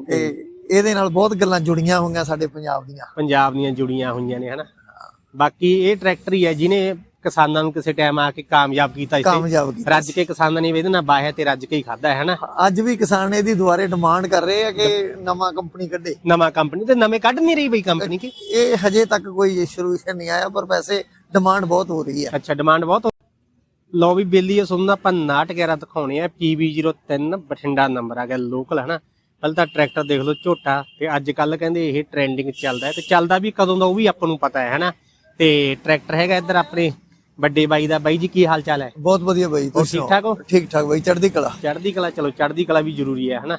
ਕਿਉਂਕਿ ਇਹਦੇ ਨਾਲ ਬਹੁਤ ਗੱਲਾਂ ਜੁੜੀਆਂ ਹੋਈਆਂ ਸਾਡੇ ਪੰਜਾਬ ਦੀਆਂ। ਪੰਜਾਬ ਦੀਆਂ ਜੁੜੀਆਂ ਹੋਈਆਂ ਨੇ ਹਨਾ? ਬਾਕੀ ਇਹ ਟਰੈਕਟਰ ਹੀ ਹੈ ਜਿਹਨੇ ਕਿਸਾਨਾਂ ਨੂੰ ਕਿਸੇ ਟਾਈਮ ਆ ਕੇ ਕਾਮਯਾਬ ਕੀਤਾ ਕੀਤਾ ਰੱਜ ਕੇ ਕਿਸਾਨਾਂ ਨੇ ਇਹਦੇ ਨਾਲ ਬਾਹਿਆ ਤੇ ਰੱਜ ਕੇ ਹੀ ਖਾਦਾ ਹੈ ਹਨਾ? ਅੱਜ ਵੀ ਕਿਸਾਨ ਇਹਦੀ ਦੁਆਰੇ ਡਿਮਾਂਡ ਕਰ ਰਹੇ ਆ ਕਿ ਨਵਾਂ ਕੰਪਨੀ ਕੱਢੇ। ਨਵਾਂ ਕੰਪਨੀ ਤੇ ਨਵੇਂ ਕੱਢ ਨਹੀਂ ਰਹੀ ਬਈ ਕੰਪਨੀ ਕੀ? ਇਹ ਹਜੇ ਤੱਕ ਕੋਈ ਸੋਲੂਸ਼ਨ ਨਹੀਂ ਆਇਆ ਪਰ ਵੈਸੇ ਡਿਮਾਂਡ ਬਹੁਤ ਹੋ ਰਹੀ ਹੈ ਅੱਛਾ ਡਿਮਾਂਡ ਬਹੁਤ ਹੋ- ਲਓ ਵੀ ਬੇਲੀ ਸੁਣਨਾ ਆਪਾਂ 911 ਦਿਖਾਉਣੇ ਆ PB03 ਬਠਿੰਡਾ ਨੰਬਰ ਆ ਗਿਆ ਲੋਕਲ ਹਨਾ? ਪਹਿਲਾਂ ਤਾਂ ਟਰੈਕਟਰ ਦੇਖ ਲਓ ਝੋਟਾ ਤੇ ਅੱਜ ਕੱਲ ਕਹਿੰਦੇ ਇਹ ਟ੍ਰੈਂਡਿੰਗ ਚੱਲਦਾ ਹੈ ਤੇ ਚੱਲਦਾ ਵੀ ਕਦੋਂ ਦਾ ਉਹ ਵੀ ਆਪਾਂ ਨੂੰ ਪਤਾ ਹੈ ਹਨਾ? ਤੇ ਟਰੈਕਟਰ ਹੈਗਾ ਇੱਧਰ ਆਪਣੇ ਵੱਡੇ ਬਾਈ ਦਾ। ਬਾਈ ਜੀ ਕੀ ਹਾਲ ਚਾਲ ਹੈ? ਬਹੁਤ ਵਧੀਆ ਬਾਈ ਤੁਸੀਂ ਠੀਕ ਠਾਕ ਹੋ ਠੀਕ ਠਾਕ ਬਾਈ ਚੜ੍ਹਦੀ ਕਲਾ। ਚੜ੍ਹਦੀ ਕਲਾ ਚਲੋ ਚੜ੍ਹਦੀ ਕਲਾ ਵੀ ਜ਼ਰੂਰੀ ਹੈ ਹਨਾ?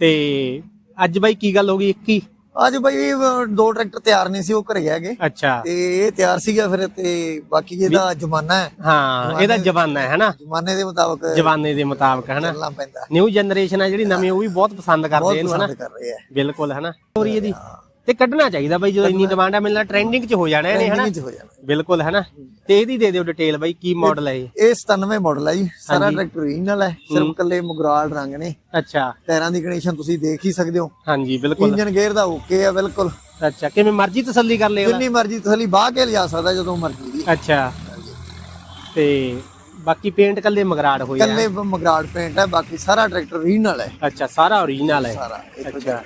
ਤੇ ਅੱਜ ਬਾਈ ਕੀ ਗੱਲ ਹੋ ਗਈ ਇੱਕ ਹੀ? ਅੱਜ ਬਾਈ ਦੋ ਟਰੈਕਟਰ ਤਿਆਰ ਨਹੀਂ ਸੀ ਉਹ ਘਰੇ ਹੈਗੇ ਅੱਛਾ। ਤੇ ਇਹ ਤਿਆਰ ਸੀਗਾ ਫਿਰ ਤੇ ਬਾਕੀ ਇਹਦਾ ਜ਼ਮਾਨਾ ਹੈ। ਹਾਂ ਇਹਦਾ ਜਵਾਨਾ ਹੈ ਹਨਾ? ਜ਼ਮਾਨੇ ਦੇ ਮੁਤਾਬਕ ਜਵਾਨੇ ਦੇ ਮੁਤਾਬਕ ਹਨਾ? ਚੱਲਣਾ ਪੈਂਦਾ। ਨਿਊ ਜਨਰੇਸ਼ਨ ਹੈ ਜਿਹੜੀ ਨਵੀਂ ਉਹ ਵੀ ਬਹੁਤ ਪਸੰਦ ਕਰਦੇ ਇਹਨੂੰ ਹਨਾ? ਆ। ਬਿਲਕੁਲ ਹਨਾ? ਸਟੋਰੀ ਇਹਦੀ? ਤੇ ਕੱਢਣਾ ਚਾਹੀਦਾ ਬਾਈ ਜਦੋਂ ਇੰਨੀ ਡਿਮਾਂਡ ਆ ਮਿਲਣਾ ਟ੍ਰੈਂਡਿੰਗ 'ਚ ਹੋ ਜਾਣਾ ਇਹਨੇ ਹਨਾ? ਟ੍ਰੈਂਡਿੰਗ ਚ ਹੋ ਜਾਣਾ। ਬਿਲਕੁਲ ਹਨਾ? ਤੇ ਇਹਦੀ ਦੇ ਦਿਓ ਡਿਟੇਲ ਬਾਈ ਕੀ ਮਾਡਲ ਹੈ ਇਹ? ਇਹ 97 ਮਾਡਲ ਹੈ ਜੀ। ਸਾਰਾ ਟਰੈਕਟਰ ਓਰੀਜਨਲ ਹੈ। ਸਿਰਫ ਕੱਲੇ ਮੁਗਰਾਲ ਰੰਗ ਨੇ। ਅੱਛਾ। ਟਾਇਰਾਂ ਦੀ ਕੰਡੀਸ਼ਨ ਤੁਸੀਂ ਦੇਖ ਹੀ ਸਕਦੇ ਹੋ। ਹਾਂਜੀ ਬਿਲਕੁਲ। ਇੰਜਨ ਗੇਅਰ ਦਾ ਓਕੇ ਆ ਬਿਲਕੁਲ। ਅੱਛਾ ਕਿਵੇਂ ਮਰਜ਼ੀ ਤਸੱਲੀ ਕਰ ਲਿਓ। ਜਿੰਨੀ ਮਰਜ਼ੀ ਤਸਲੀ ਬਾਹ ਕੇ ਲਿਜਾ ਸਕਦਾ ਜਦੋਂ ਮਰਜ਼ੀ ਦੀ। ਅੱਛਾ। ਤੇ ਬਾਕੀ ਪੇਂਟ ਕੱਲੇ ਮਗਰਾੜ ਹੋਏ ਆ। ਕੱਲੇ ਮਗਰਾੜ ਪੇਂਟ ਹੈ ਬਾਕੀ ਸਾਰਾ ਟਰੈਕਟਰ ਓਰੀਜਨਲ ਹੈ ਅੱਛਾ ਸਾਰਾ ਓਰੀਜਨਲ ਹੈ ਸਾਰਾ ਅੱਛਾ।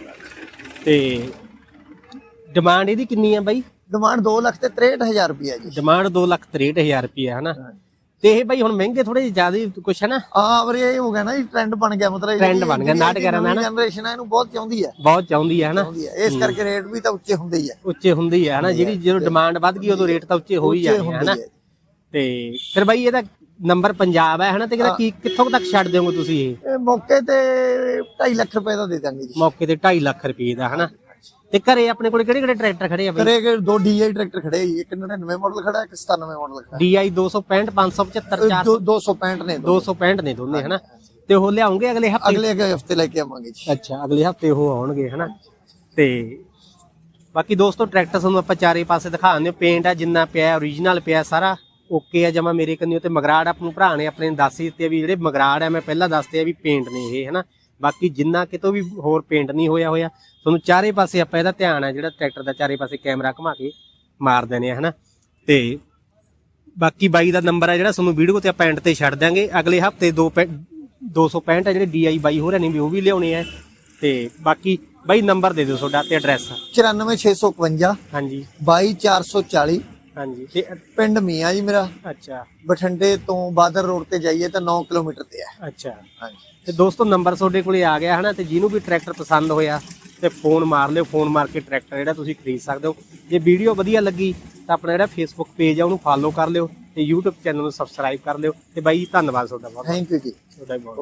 ਤੇ ਡਿਮਾਂਡ ਇਹਦੀ ਕਿੰਨੀ ਆ ਬਾਈ? ਡਿਮਾਂਡ 2 ਲੱਖ ਤੇ 63000 ਰੁਪਏ ਜੀ। ਡਿਮਾਂਡ 263000 ਰੁਪਏ ਹਨਾ ਤੇ ਇਹ ਬਾਈ ਹੁਣ ਮਹਿੰਗੇ ਥੋੜੇ ਜ਼ਿਆਦਾ ਕੁਛ ਹੈ ਨਾ? ਆ ਪਰ ਇਹ ਹੋ ਗਿਆ ਨਾ ਜੀ ਟ੍ਰੈਂਡ ਬਣ ਗਿਆ ਮਤਲਬ Trend ਬਣ ਗਿਆ, ਨਾਟ ਕਰਨ ਦਾ ਨਾ। ਜਨਰੇਸ਼ਨ ਇਹਨੂੰ ਬਹੁਤ ਚਾਹੁੰਦੀ ਹੈ ਬਹੁਤ ਚਾਹੁੰਦੀ ਹੈ ਹੈ ਇਸ ਕਰਕੇ ਰੇਟ ਵੀ ਤਾਂ ਉੱਚੇ ਹੁੰਦੇ ਹੀ ਆ। ਉੱਚੇ ਹੁੰਦੀ ਹੈ ਹਨਾ ਜਿਹੜੀ ਜਦੋਂ ਡਿਮਾਂਡ ਵੱਧ ਗਈ ਉਦੋਂ ਰੇਟ ਤਾਂ ਉੱਚੇ ਹੋ ਹੀ ਜਾਂਦੇ ਹੀ। ਤੇ ਫਿਰ ਬਾਈ ਇਹਦਾ ਨੰਬਰ ਪੰਜਾਬ ਹੈ ਹਨਾ ਤੇ ਕਿਹਦਾ ਕੀ ਕਿੱਥੋਂ ਤੱਕ ਛੱਡ ਦਿਓਗੇ ਤੁਸੀਂ ਇਹ? ਇਹ ਮੌਕੇ ਤੇ 2.5 ਲੱਖ ਰੁਪਏ ਦਾ ਦੇ ਦਾਂਗੇ ਜੀ। ਮੌਕੇ ਤੇ 2.5 ਲੱਖ ਰੁਪਏ ਦਾ ਹਨਾ ਤੇ ਘਰੇ ਆਪਣੇ ਕੋਲ ਕਿਹੜੇ ਕਿਹੜੇ ਟਰੈਕਟਰ ਖੜੇ ਆ ਬਾਈ? ਕਰੇਗੇ ਦੋ ਡੀਆਈ ਟਰੈਕਟਰ ਖੜੇ ਆ ਜੀ ਇੱਕ 99 ਮਾਡਲ ਖੜਾ ਇੱਕ 97 ਮਾਡਲ ਖੜਾ। DI 265 575 ਇਹ ਦੋ- 265 ਨੇ ਦੋ 265 ਨੇ ਦੋਨੇ ਹਨਾ? ਤੇ ਉਹ ਲਿਆਉਂਗੇ ਅਗਲੇ ਹਫ਼ਤੇ? ਅਗਲੇ ਅਗਲੇ ਹਫ਼ਤੇ ਲੈ ਕੇ ਆਵਾਂਗੇ ਜੀ। ਅੱਛਾ ਅਗਲੇ ਹਫ਼ਤੇ ਉਹ ਆਉਣਗੇ ਹਨਾ? ਤੇ ਬਾਕੀ ਦੋਸਤੋ ਟਰੈਕਟਰ ਤੁਹਾਨੂੰ ਆਪਾਂ ਚਾਰੇ ਪਾਸੇ ਦਿਖਾ ਦਿੰਦੇ ਪੇਂਟ ਆ ਜਿੰਨਾ ਪਿਆ ਓਰੀਜਨਲ ਪਿਆ ਸਾਰਾ ਓਕੇ ਆ ਜਮਾ ਮੇਰੇ ਕੰਨੀ ਤੇ ਮਗਰਾੜ ਆਪ ਨੂੰ ਭਰਾ ਨੇ ਆਪਣੇ ਦੱਸ ਹੀ ਦਿੱਤੇ ਆ ਵੀ ਜਿਹੜੇ ਮਗਰਾੜ ਆ ਮੈਂ ਪਹਿਲਾਂ ਦੱਸਦੇ ਆ ਵੀ ਪੇਂਟ ਨੇ ਇਹ ਹਨਾ? ਬਾਕੀ ਜਿੰਨਾ ਕਿਤੋਂ ਵੀ ਹੋਰ ਪੇਂਟ ਨਹੀਂ ਹੋਇਆ ਹੋਇਆ ਤੁਹਾਨੂੰ ਚਾਰੇ ਪਾਸੇ ਆਪਾਂ ਇਹਦਾ ਧਿਆਨ ਆ ਜਿਹੜਾ ਟਰੈਕਟਰ ਦਾ ਚਾਰੇ ਪਾਸੇ ਕੈਮਰਾ ਘੁਮਾ ਕੇ ਮਾਰ ਦਿੰਦੇ ਆ ਹਨਾ? ਤੇ ਬਾਕੀ ਬਾਈ ਦਾ ਨੰਬਰ ਆ ਜਿਹੜਾ ਤੁਹਾਨੂੰ ਵੀਡੀਓ ਤੇ ਆਪਾਂ ਐਂਡ ਤੇ ਛੱਡ ਦਾਂਗੇ ਅਗਲੇ ਹਫ਼ਤੇ ਦੋ ਪੈ- 265 ਆ ਜਿਹੜੇ ਡੀਆਈ ਬਾਈ ਹੋ ਰਹੇ ਨੇ ਵੀ ਉਹ ਵੀ ਲਿਆਉਣੇ ਆ। ਤੇ ਬਾਕੀ ਬਾਈ ਨੰਬਰ ਦੇ ਦਿਓ ਤੁਹਾਡਾ ਤੇ ਐਡਰੈਸ 94651 ਹਾਂਜੀ। 22440 ਹਾਂਜੀ। ਤੇ ਪਿੰਡ ਮੀਆਂ ਜੀ ਮੇਰਾ। ਅੱਛਾ। ਬਠਿੰਡੇ ਤੋਂ ਬਾਦਰ ਰੋਡ ਤੇ ਜਾਈਏ ਤਾਂ 9 ਕਿਲੋਮੀਟਰ ਤੇ ਹੈ। ਅੱਛਾ। ਹਾਂਜੀ। ਤੇ ਦੋਸਤੋ ਨੰਬਰ ਤੁਹਾਡੇ ਕੋਲੇ ਆ ਗਿਆ ਹਨਾ ਤੇ ਜਿਹਨੂੰ ਵੀ ਟਰੈਕਟਰ ਪਸੰਦ ਹੋਇਆ ਤੇ ਫੋਨ ਮਾਰ ਲਿਓ ਫੋਨ ਮਾਰ ਕੇ ਟਰੈਕਟਰ ਜਿਹੜਾ ਤੁਸੀਂ ਖਰੀਦ ਸਕਦੇ ਹੋ। ਜੇ ਵੀਡੀਓ ਵਧੀਆ ਲੱਗੀ ਤਾਂ ਆਪਣਾ ਜਿਹੜਾ ਫੇਸਬੁੱਕ ਪੇਜ ਆ ਉਹਨੂੰ ਫਾਲੋ ਕਰ ਲਿਓ ਤੇ YouTube ਚੈਨਲ ਨੂੰ ਸਬਸਕ੍ਰਾਈਬ ਕਰ ਲਿਓ। ਤੇ ਬਾਈ ਧੰਨਵਾਦ ਤੁਹਾਡਾ ਬਹੁਤ। ਥੈਂਕ ਯੂ ਜੀ। ਤੁਹਾਡਾ ਬਹੁਤ।